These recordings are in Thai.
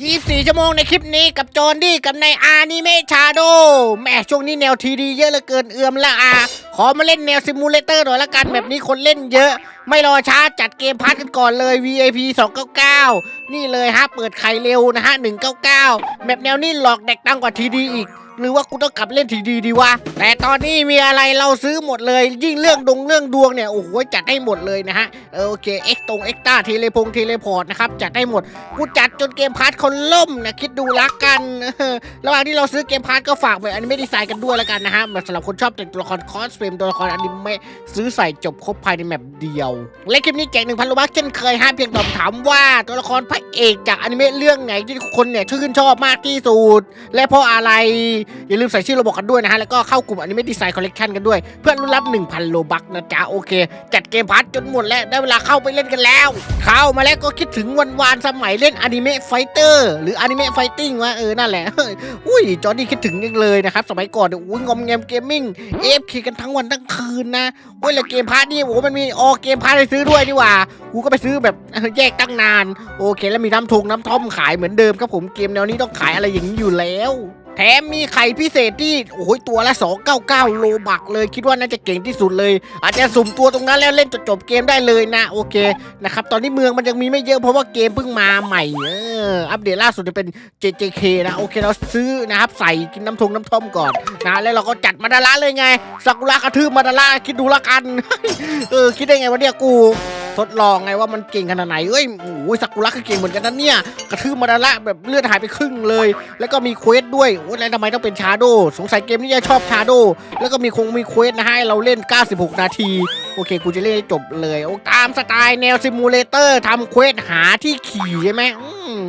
24 ชั่วโมงในคลิปนี้กับจอนดี้กับในอานิเมชาโดแหม่ช่วงนี้แนวทีดีเยอะเหลือเกินเอือมละอา ขอมาเล่นแนวซิมูเลเตอร์หน่อยละกันแบบนี้คนเล่นเยอะ ไม่รอช้าจัดเกมพาร์ทกันก่อนเลย VIP 299 นี่เลยฮะ เปิดไข่เร็วนะฮะ 199 แบบแนวนี้หลอกเด็กตั้งกว่าทีดีอีก หรือว่ากูต้องกลับเล่นทีดีดีวะ แต่ตอนนี้มีอะไรเราซื้อหมดเลย ยิ่งเรื่องดงเรื่องดวงเนี่ย โอ้โหจัดให้หมดเลยนะฮะโอเคเอ็กตรงเอ็กต้าเทเลพงเทเลพอร์ตนะครับ จัดให้หมด กูจัดจนเกมพาร์ทคนล่มนะคิดดูละกัน ระหว่างที่เราซื้อเกมพาร์ทก็ฝากไปอันิเมะดีไซน์กันด้วยละกันนะฮะสำหรับคนชอบแต่งตัวละครคอสเพลมตัวละครอนิเมะซื้อใส่จบครบภายในแมปเดียว และคลิปนี้แจกหนึ่งพันโลบักเช่นเคยฮะเพียงตอบถามว่าตัวละครพระเอกจากอนิเมะเรื่องไหนที่คนเนี่ยชื่นชอบมากที่สุดและเพราะอะไรอย่าลืมใส่ชื่อระบบกันด้วยนะฮะ แล้วก็เข้ากลุ่มอนิเมะดีไซน์คอลเลกชันกันด้วย เพื่อนรุ้นรับ 1,000 โลบักนะจ๊ะ โอเค จัดเกมพาร์ทจนหมดแล้ว ได้เวลาเข้าไปเล่นกันแล้ว เข้ามาแล้วก็คิดถึงวันวานสมัยเล่นอนิเมะไฟเตอร์หรืออนิเมะไฟติ้งวะเออนั่นแหละอุ้ยจอร์ดี้คิดถึงยังเลยนะครับสมัยก่อนเนี่ยอุ้ยงอมแงมเกมมิ่งเอฟคกันทั้งวันทั้งคืนนะโอ้ยแล้วเกมพาร์ทนี่โอ้มันมีออเกมพาร์ทให้ซื้อด้วยนี่ว่ากูก็ไปซื้อแบบแยกตั้งนาน โอเค แล้วมีน้ำทงน้ำท่อมขายเหมือนเดิมครับผมเกมแนวนี้ต้องขายอะไรอย่างนี้อยู่แล้ว แถมมีไข่พิเศษที่โอ้ยตัวละ 299 โลบักเลยคิดว่าน่าจะเก่งที่สุดเลย อาจจะสุ่มตัวตรงนั้นแล้วเล่นจนจบเกมได้เลยนะโอเคนะครับตอนนี้เมืองมันยังมีไม่เยอะเพราะว่าเกมเพิ่งมาใหม่เอออัปเดตล่าสุดจะเป็น JJK นะโอเคเราซื้อนะครับใส่กินน้ำทงน้ำท่อมก่อนนะแล้วเราก็จัดมาดาระเลยไงซากุระกระทืบมาดาระคิดดูละกันเออคิดได้ไงวะเนี่ยกู ทดลองไงว่ามันเก่งขนาดไหนเอ้ยโอ้ยสักุระก็เก่งเหมือนกันนะเนี่ย กระทืบมาดาละแบบเลือดหายไปครึ่งเลย แล้วก็มีเควสด้วยโอ้ยแล้วทำไมต้องเป็นชาโดสงสัยเกมนี้จะชอบชาโดแล้วก็มีคงมีเควสนะฮะให้เราเล่น 96 นาที โอเค กูจะเล่นจบเลยโอ้ตามสไตล์แนวซิมูเลเตอร์ทำเควสหาที่ขี่ใช่ไหม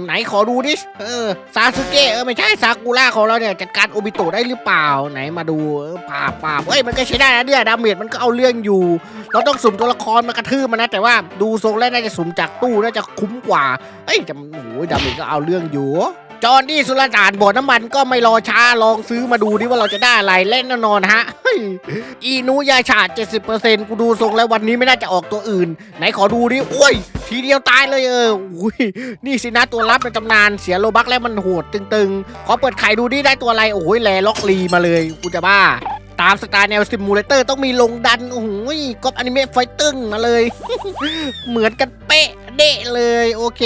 ไหนขอดูดิเออซาสึเกะเออไม่ใช่ซากุระของเราเนี่ยจัดการโอบิโตะได้หรือเปล่าไหนมาดูป่าบป่าบเอ้ยมันก็ใช้ได้นะเนี่ยดาเมจมันก็เอาเรื่องอยู่ เราต้องสุ่มตัวละครมากระทืบมันนะ แต่ว่าดูทรงแล้วน่าจะสุ่มจากตู้น่าจะคุ้มกว่าเอ้ยจะโอ้ยดาเมจก็เอาเรื่องอยู่ จอห์นนี่สุรจานบ่อน้ำมันก็ไม่รอช้าลองซื้อมาดูดิว่าเราจะได้อะไรเล่นแน่นอนฮะอีนูยาชาด70%กูดูทรงแล้ววันนี้ไม่น่าจะออกตัวอื่น ไหนขอดูดิโอ้ย ทีเดียวตายเลยเอออุ้ยนี่สินะตัวรับในตำนานเสียโลบักแล้วมันโหดตึงๆ ขอเปิดไข่ดูดิได้ตัวอะไรโอ้ยแลล็อกลีมาเลยกูจะบ้า ตามสไตล์แนวซิมูเลเตอร์ต้องมีลงดันโอ้โหก๊อปอนิเมะไฟตึงมาเลย เหมือนกันเป๊ะเดะเลยโอเค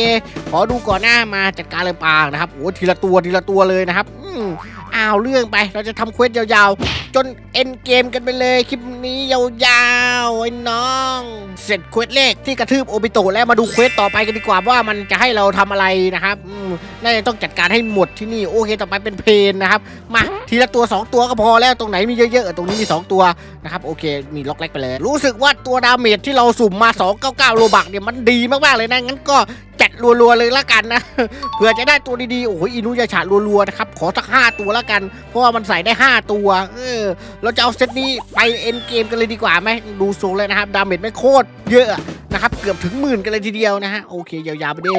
ขอดูก่อนหน้ามาจัดการเลยปางนะครับโอ้ทีละตัวทีละตัวเลยนะครับอืมอ้าวเรื่องไปเราจะทำเควสยาวๆ จนเอ็นเกมกันไปเลยคลิปนี้ยาวๆไอ้น้อง เสร็จเควสแรกที่กระทืบโอบิโตแล้วมาดูเควสต่อไปกันดีกว่าว่ามันจะให้เราทำอะไรนะครับน่าจะต้องจัดการให้หมดที่นี่โอเคต่อไปเป็นเพนนะครับมาทีละตัว 2 ตัวก็พอแล้วตรงไหนมีเยอะๆตรงนี้มี 2 ตัวนะครับโอเคมีล็อกเล็กไปเลย รู้สึกว่าตัวดาเมจที่เราสุ่มมา 299 โลบักเนี่ยมันดีมากๆเลยนะงั้นก็จัดรัวๆเลยละกันนะเผื่อจะได้ตัวดีๆโอ้โหอินุยาฉารัวๆนะครับขอสักห้าตัวละกัน เพราะว่ามันใส่ได้ 5 ตัวเออเราจะเอาเซตนี้ไปเอ็นเกมกันเลยดีกว่าไหมดูทรงเลยนะครับดาเมจไม่โคตรเยอะนะครับ กือบถึงหมื่นกันเลยทีเดียวนะฮะโอเคยาวๆไปเด้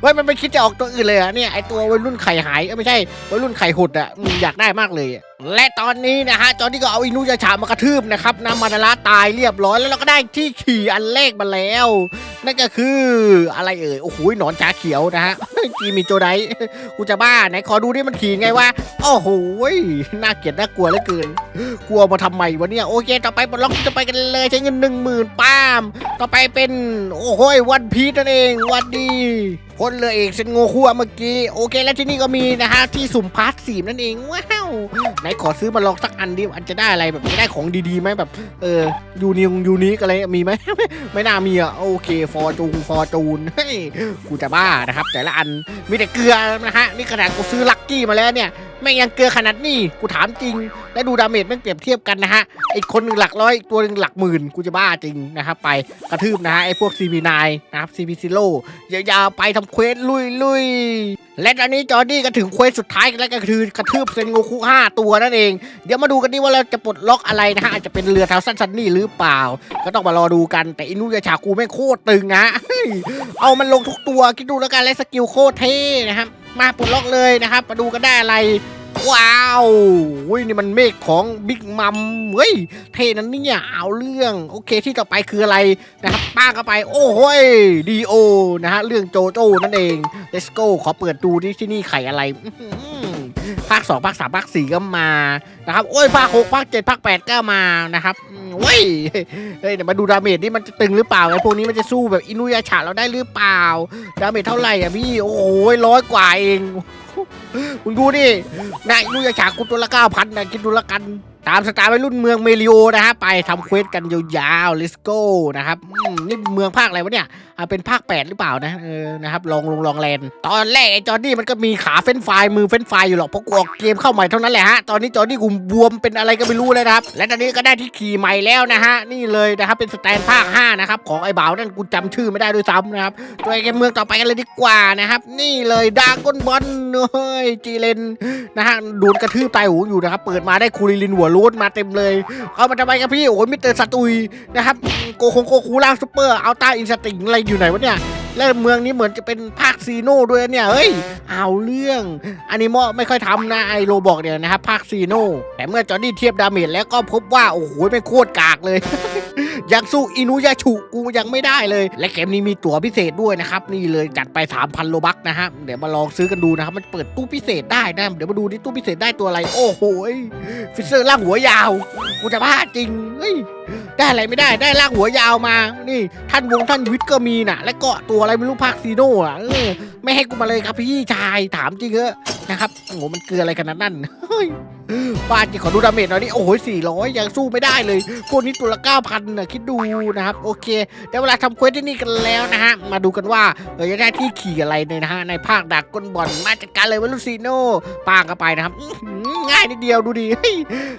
เว้ยมันไม่คิดจะออกตัวอื่นเลยอะเนี่ยไอตัววัยรุ่นไข่หายเอ้ยไม่ใช่วัยรุ่นไข่หดอะอืมอยากได้มากเลยและตอนนี้นะฮะจอนนี่ก็เอาอินุยาฉามากระทืบนะครับนะมาดาราตายเรียบร้อยแล้วเราก็ได้ที่ขี่อันแรกมาแล้ว นั่นก็คืออะไรเอ่ยโอ้โหหนอนชาเขียวนะฮะจีมีโจไดกูจะบ้าไหนขอดูดิมันขี่ไงวะโอ้โหน่าเกลียดน่ากลัวเหลือเกินกลัวมาทำไมวะเนี่ยโอเค ต่อไปปลล็อกจะไปกันเลยใช้เงินหนึ่งหมื่นป้าม ต่อไปเป็นโอ้โหยวันพีชนั่นเองวันดีคนเรือเอกเซนโงคุเมื่อกี้ โอเค แล้วที่นี่ก็มีนะฮะ ที่สุ่มพาร์ทสีนั่นเอง ว้าว ไหนขอซื้อมาลองสักอันดิอันจะได้อะไรแบบได้ของดีๆไหมแบบ เออ ยูนิวยูนิคอะไรมีไหม ไม่น่ามีอะ โอเค ฟอร์จูนฟอร์จูนเฮ้ยกูจะบ้านะครับ แต่ละอันมีแต่เกลือนะฮะ นี่ขนาดกูซื้อลักกี้มาแล้วเนี่ย แม่งยังเกลือขนาดนี้กูถามจริง แล้วดูดาเมจแม่งเปรียบเทียบกันนะฮะอีกคนหนึ่งหลักร้อยตัวหนึ่งหลักหมื่นกูจะบ้าจริงนะครับไปกระทืบนะฮะไอพวก CP9 นะครับ CP Zero ยาวๆไปทำเควสลุยลุยๆและตอนนี้จอร์ดี้ก็ถึงเควสสุดท้ายแล้วก็คือกระทืบเซนโงคุ5ตัวนั่นเอง เดี๋ยวมาดูกันดิว่าเราจะปลดล็อกอะไรนะฮะอาจจะเป็นเรือเท้าสั้นซันนี่หรือเปล่า ก็ต้องมารอดูกันแต่อินุยาชากูแม่งโคตรตึงนะเฮ้ยเอามันลงทุกตัวคิดดูแล้วกันและสกิลโคตรเท่นะครับ มาปลดล็อกเลยนะครับมาดูกันได้อะไร ว้าวเฮ้ยนี่มันเมฆของบิ๊กมัมเฮ้ยเท่นั้นเนี่ยเอาเรื่องโอเคที่ต่อไปคืออะไรนะครับป้าก็ไป โอ้โหยดีโอนะฮะเรื่องโจโจ้นั่นเอง let's go ขอเปิดดูที่ที่นี่ไข่อะไร ภาค 2 ภาค 3 ภาค 4 ก็มานะครับโอ้ยภาค 6 ภาค 7 ภาค 8 ก็มานะครับเว้ยเฮ้ยเดี๋ยวมาดูดาเมจนี่มันจะตึงหรือเปล่าไอ้พวกนี้มันจะสู้แบบอินุยาฉาเราได้หรือเปล่า ดาเมจเท่าไหร่อะพี่ โอ้ยร้อยกว่าเองคุณดูดินายอินุยาฉากูตัวละเก้าพันนะคิดดูละกัน ตามสไตล์วัยรุ่นเมืองเมลิโอนะฮะไปทำเควสกันยาวๆ let's go นะครับอืมนี่เมืองภาคอะไรวะเนี่ยเป็นภาค 8 หรือเปล่านะเออนะครับลองลงลองแลนตอนแรกไอ้จอร์ดี้มันก็มีขาเฟ้นไฟมือเฟ้นไฟอยู่หรอกเพราะกูออกเกมเข้าใหม่เท่านั้นแหละฮะตอนนี้จอร์ดี้กูบวมเป็นอะไรก็ไม่รู้เลยนะครับและตอนนี้ก็ได้ที่ขี่ใหม่แล้วนะฮะนี่เลยนะครับเป็นสแตนภาค5นะครับของไอ้บ่าวนั่นกูจำชื่อไม่ได้ด้วยซ้ำนะครับตัวไอ้เมืองต่อไปกันเลยดีกว่านะครับนี่เลยดาก้นบอลเฮ้ยจีเลนนะฮะโดนกระทืบตายหูอยู่นะครับเปิดมาได้คูริลินหัวรูทมาเต็มเลย เอามาทำไมครับพี่ โอ้ยมิสเตอร์สตุยนะครับโกคงโกคูล่างซูเปอร์เอาต้าอินสติงอะไรอยู่ไหนวะเนี่ยและเมืองนี้เหมือนจะเป็นภาคซีโน่ด้วยเนี่ย เฮ้ย เอาเรื่อง อันนี้มอไม่ค่อยทำนะไอโรบอกเนี่ยนะครับภาคซีโน่แต่เมื่อจอร์ดี้เทียบดาเมจแล้วก็พบว่า โอ้โหเป็นโคตรกากเลย ยังสู้อินุยาฉุกูยังไม่ได้เลย และเกมนี้มีตั๋วพิเศษด้วยนะครับนี่เลยจัดไป 3,000 โลบักนะฮะเดี๋ยวมาลองซื้อกันดูนะครับมันเปิดตู้พิเศษได้นะเดี๋ยวมาดูที่ตู้พิเศษได้ตัวอะไร โอ้โหฟิเซอร์ล่างหัวยาวกูจะพลาดจริงเฮ้ยได้อะไรไม่ได้ได้ล่างหัวยาวมา นี่ ท่านวงท่านวิทย์ก็มีนะและก็ตัวอะไรไม่รู้ภาคซีโน่อะไม่ให้กูมาเลยครับพี่ชายถามจริงเถอะนะครับโอ้โหมันเกลืออะไรขนาดนั้นเฮ้ย ป้าจิขอดูดาเมจหน่อยนี่โอ้โหสี่ร้อยยังสู้ไม่ได้เลยพวกนี้ตัวละเก้าพันนะคิดดูนะครับ โอเคได้เวลาทำเควสที่นี่กันแล้วนะฮะ มาดูกันว่าเออจะได้ที่ขี่อะไรในนะฮะ ในภาคดักก้นบอลมาจัดการเลยวัลุซีโน่ปางกันไปนะครับง่ายนิดเดียวดูดิ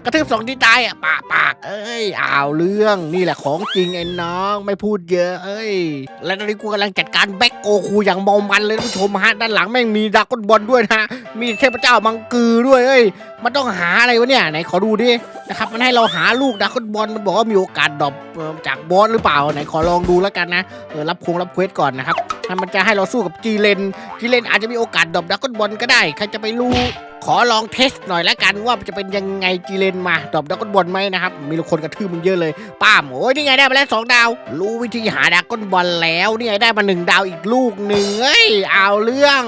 กระทืบสองที่ตายอะปากปากเอ้ยอ้าวเรื่องนี่แหละของจริงไอ้น้องไม่พูดเยอะ เอ้ย และตอนนี้กูกำลังจัดการแบ็กโกคูอย่างเมามันเลยท่านผู้ชมฮะด้านหลังแม่งมีดักก้นบอลด้วยนะฮะมีเทพเจ้ามังกือด้วยเอ้ยมันต้องหาอะไรวะเนี่ยไหนขอดูดินะครับมันให้เราหาลูกดักก้นบอลมันบอกว่ามีโอกาสดรอปจากบอสหรือเปล่าไหนขอลองดูแล้วกันนะเออรับคงรับเควสก่อนนะครับถ้มันจะให้เราสู้กับจีเลนจีเลนอาจจะมีโอกาสดรอปดักก้นบอลก็ได้ใครจะไปรู้ขอลองเทสหน่อยแล้วกันว่าจะเป็นยังไงจีเลนมาดรอปดักก้นบอลไหมนะครับ มีคนกระทืบมึงเยอะเลย ป้ามโอ้ยนี่ไงได้มาแล้วสองดาว รู้วิธีหาดักก้นบอลแล้วนี่ไงได้มาหนึ่งดาวอีกลูกหนึ่งเอ้ยเอาเรื่อง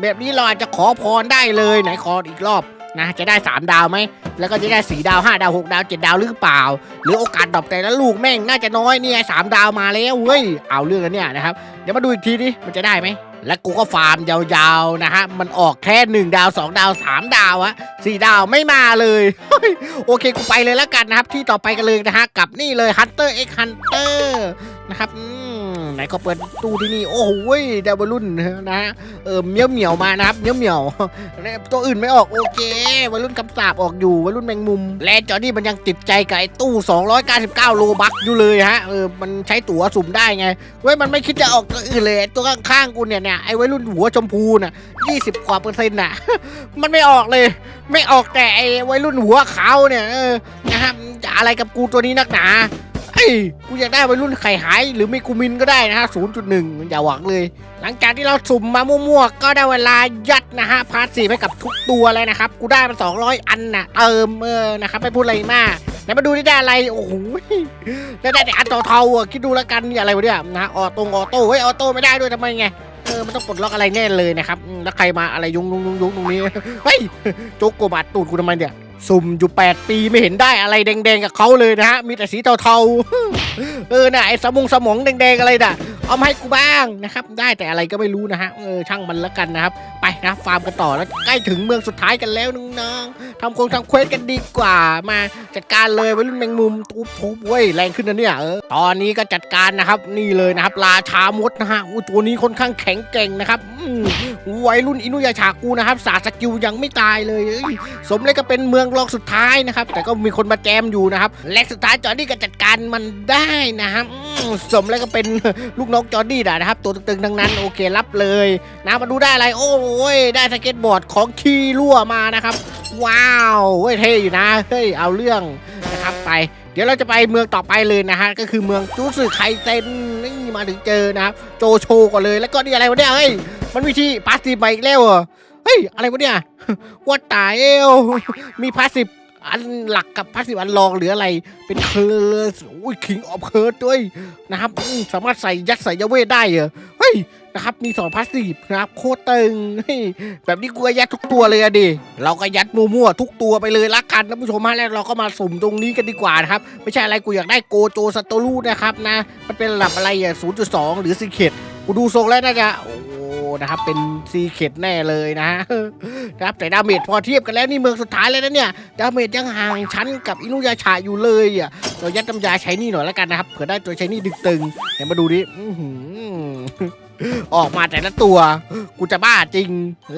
แบบนี้เราอาจจะขอพรได้เลยไหนขออีกรอบ นะจะได้ 3 ดาวไหม แล้วก็จะได้ 4 ดาว 5 ดาว 6 ดาว 7 ดาวหรือเปล่า หรือโอกาสดรอปแต่ละลูกแม่งน่าจะน้อยเนี่ไงสามดาวมาแล้วเว้ยเอาเรื่องแล้วเนี่ยนะครับเดี๋ยวมาดูอีกทีดิมันจะได้ไหมและกูก็ฟาร์มยาวๆนะฮะ มันออกแค่ 1 ดาว 2 ดาว 3 ดาวอะสี่ดาวไม่มาเลย โอเคกูไปเลยแล้วกันนะครับ ที่ต่อไปกันเลยนะฮะ กับนี่เลย Hunter x Hunter นะครับอืม ไหนก็เปิดตู้ที่นี่โอ้โหดาวรุ่นนะเออเหมียวเหมียวมานะครับเหมียวเหมียวตัวอื่นไม่ออกโอเควัยรุ่นคำสาบออกอยู่วัยรุ่นแมงมุม และจอนี่มันยังติดใจกับไอ้ตู้ 299 โลบักอยู่เลยฮะเออมันใช้ตั๋วสุ่มได้ไงเว้ยมันไม่คิดจะออกตัวอื่นเลยตัวข้างๆกูเนี่ยเนี่ยไอ้วัยรุ่นหัวชมพูน่ะ20 กว่าเปอร์เซ็นต์น่ะมันไม่ออกเลย ไม่ออกแต่ไอ้วัยรุ่นหัวขาวเนี่ยนะครับจะอะไรกับกูตัวนี้นักหนา กูอยากได้วัยรุ่นไข่หาย หรือไม่กูมินก็ได้นะฮะ0.1อย่าหวังเลย หลังจากที่เราสุ่มมามั่วๆ ก็ได้เวลายัดนะฮะ พาร์ทสี่ให้กับทุกตัวเลยนะครับ กูได้มา200อันนะเติมเออนะครับ ไม่พูดอะไรมากไหนมาดูที่ได้อะไร โอ้โหได้ได้แต่อันต่อเทาอะคิดดูแล้วกันนี่อะไรวะเนี่ยนะออโต้ออโต้เฮ้ยออโต้ไม่ได้ด้วยทำไมไงเออมันต้องปลดล็อกอะไรแน่เลยนะครับแล้วใครมาอะไรยุงยุงยุงยุงตรงนี้เฮ้ยโจกโกบาดตูดกูทำไมเนี่ย สุ่มอยู่ 8 ปีไม่เห็นได้อะไรแดงๆกับเขาเลยนะฮะ มีแต่สีเทาๆ เออน่ะไอ้สมองสมองแดงๆอะไรน่ะ เอามาให้กูบ้างนะครับ ได้แต่อะไรก็ไม่รู้นะฮะ เออช่างมันแล้วกันนะครับ ไปนะฟาร์มกันต่อแล้วใกล้ถึงเมืองสุดท้ายกันแล้วน้องๆทำโครงทำเควสกันดีกว่า มาจัดการเลยวัยรุ่นแมงมุมทุบทุบเว้ยแรงขึ้นนะเนี่ยเออ ตอนนี้ก็จัดการนะครับนี่เลยนะครับราชามดนะฮะอู้ตัวนี้ค่อนข้างแข็งแกร่งนะครับอื วัยรุ่นอินุยาชากูนะครับสาสกิลยังไม่ตายเลยเอ้ยสมเลยก็เป็นเมืองรองสุดท้ายนะครับ แต่ก็มีคนมาแจมอยู่นะครับและสุดท้ายจอร์ดี้ก็จัดการมันได้นะครับอืมสมแล้วก็เป็นลูกน้องจอร์ดี้นะครับ ตัวตึงๆทั้งนั้น โอเครับเลยนะมาดูได้อะไร โอ้ยได้สเก็ตบอร์ดของคีรั่วมานะครับ ว้าวเว้ยเท่อยู่นะเฮ้ยเอาเรื่องนะครับไป เดี๋ยวเราจะไปเมืองต่อไปเลยนะฮะก็คือเมืองจูสึไคเซนนี่มาถึงเจอนะครับโจโชก่อนเลยแล้วก็นี่อะไรวะเนี่ยเฮ้ย มันวิธีปาสตีใหม่อีกแล้วเหรอเฮ้ยอะไรวะเนี่ยว่าตายเอวมีพาสซีฟอันหลักกับพาสซีฟอันรองหรืออะไร เป็นเคอร์อุ้ยคิงออฟเคิร์ดด้วยนะครับสามารถใส่ยัดใส่ยาเวทได้เหรอเฮ้ยนะครับมีสองพาสซีฟนะครับโคตรตึงแบบนี้กูยัดทุกตัวเลยอะดิเราก็ยัดมั่วๆทุกตัวไปเลยละกันนะผู้ชมฮะแล้วเราก็มาสุ่มตรงนี้กันดีกว่านะครับไม่ใช่อะไรกูอยากได้โกโจสตอรูนะครับนะมันเป็นระดับอะไรอะ0.2 หรือซีเคดกูดูทรงแล้วน่าจะโอ้ นะครับ เป็นซีเคดแน่เลยนะนะครับแต่ดาเมจพอเทียบกันแล้วนี่เมืองสุดท้ายเลยนะเนี่ยดาเมจยังห่างชั้นกับอินุยาชาอยู่เลยอะเรายัดน้ำยาใช้นี่หน่อยแล้วกันนะครับเผื่อได้ตัวใช้นี่ดึกตึงเดี๋ยวมาดูดิออหือออกมาแต่ละตัว กูจะบ้าจริง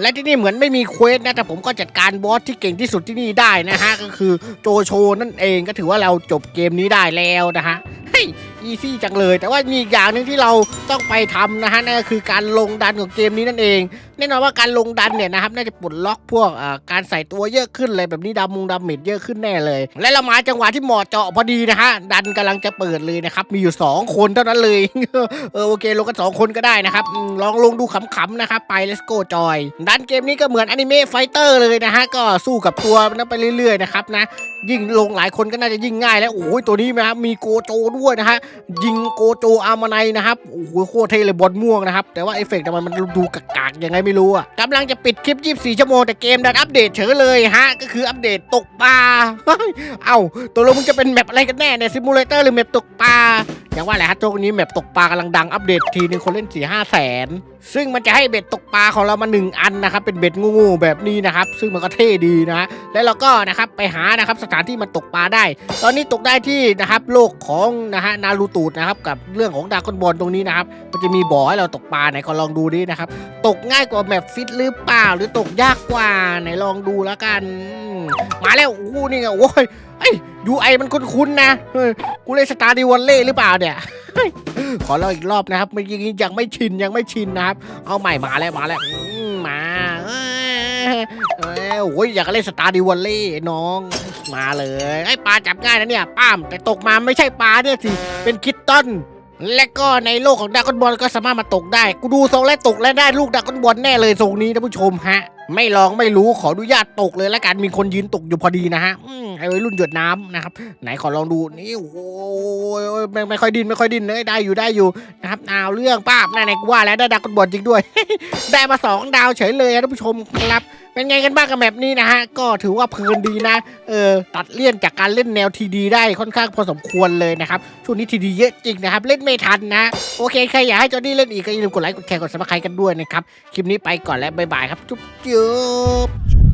และที่นี่เหมือนไม่มีเควสนะ แต่ผมก็จัดการบอสที่เก่งที่สุดที่นี่ได้นะฮะ ก็คือโจโชนั่นเองก็ถือว่าเราจบเกมนี้ได้แล้วนะฮะ เฮ้ยอีซี่จังเลย แต่ว่ามีอีกอย่างหนึ่งที่เราต้องไปทำนะฮะนั่นก็คือการลงดันของเกมนี้นั่นเอง แน่นอนว่าการลงดันเนี่ยนะครับน่าจะปลดล็อกพวกเอ่อการใส่ตัวเยอะขึ้นเลยแบบนี้ดามงดาเมจเยอะขึ้นแน่เลย และเรามาจังหวะที่เหมาะเจาะพอดีนะฮะดันกำลังจะเปิดเลยนะครับมีอยู่ 2 คนเท่านั้นเลย เออโอเคลงกัน 2 คนก็ได้นะครับอืมลองลงดูขำๆนะครับไป let's go จอยดันเกมนี้ก็เหมือนอนิเมะไฟเตอร์เลยนะฮะก็สู้กับตัวนั้นไปเรื่อยๆนะครับนะ ยิ่งลงหลายคนก็น่าจะยิ่งง่ายแล้วโอ้ยตัวนี้นะครับมีโกโจด้วยนะฮะยิงโกโจอาร์มาไนนะครับโอ้โหโคตรเท่เลยบอลม่วงนะครับ แต่ว่าเอฟเฟกต์มันมันดูกากๆยังไงไม่รู้อะกำลังจะปิดคลิป 24 ชั่วโมงแต่เกมดันอัปเดตเฉยเลยฮะ ก็คืออัปเดตตกปลาเอ้าตัวลงมึงจะเป็นแมปอะไรกันแน่เนี่ยซิมูเลเตอร์หรือแมปตกปลาอย่างว่าแหละฮะโจงนี้แมปตกปลากำลังดังอัปเดตทีนึงคนเล่น4ี่ห้าแสน ซึ่งมันจะให้เบ็ดตกปลาของเรามาหนึ่งอันนะครับ เป็นเบ็ดงูๆแบบนี้นะครับ ซึ่งมันก็เท่ดีนะฮะแล้วเราก็นะครับไปหานะครับสถานที่มันตกปลาได้ ตอนนี้ตกได้ที่นะครับโลกของนะฮะนารูตูดนะครับกับเรื่องของดากอนบอลตรงนี้นะครับมันจะมีบ่อให้เราตกปลาไหนขอลองดูดินะครับตกง่ายกว่าแมปฟิตหรือเปล่าหรือตกยากกว่าไหนลองดูแล้วกัน มาแล้วโอ้นี่ไงโอ้ย ไอ้ยูไอมันคุ้นๆนะเฮ้ยกูเล่นสตาร์ดิวันเล่หรือเปล่าเนี่ยขอเราอีกรอบนะครับไม่ยังยังไม่ชินยังไม่ชินนะครับ เอาใหม่มาแล้วมาแล้วอืมมาเอ้ยเอ้ยโอ้ยอยากเล่นสตาร์ดิวันเล่น้อง มาเลยไอ้ปลาจับง่ายนะเนี่ยป้ามแต่ตกมาไม่ใช่ปลาเนี่ยสิเป็นคิตตัน และก็ในโลกของดรากอนบอลก็สามารถมาตกได้ กูดูทรงและตกและได้ลูกดรากอนบอลแน่เลยทรงนี้ท่านผู้ชมฮะ ไม่ลองไม่รู้ขออนุญาตตกเลยแล้วกันมีคนยืนตกอยู่พอดีนะฮะอืมไอ้วัยรุ่นหยดน้ำนะครับ ไหนขอลองดูนี่โอ้ยไม่ไม่ค่อยดินไม่ค่อยดินเลยได้อยู่ได้อยู่นะครับเอาเรื่องป้าบนั่นไงกูว่าแล้วได้ดาวกดบอลจริงด้วย ได้มาสองดาวเฉยเลยนะท่านผู้ชมครับ เป็นไงกันบ้างกับแมปนี้นะฮะ ก็ถือว่าเพลินดีนะ เออ ตัดเลี่ยนจากการเล่นแนวทีดีได้ค่อนข้างพอสมควรเลยนะครับ ช่วงนี้ทีดีเยอะจริงนะครับ เล่นไม่ทันนะ โอเค ใครอยากให้จอร์ดี้เล่นอีกก็อย่าลืมกดไลค์ กดแชร์ กดซับสไครต์กันด้วยนะครับ คลิปนี้ไปก่อนแล้วบ๊ายบายครับ จุ๊บจุ๊บ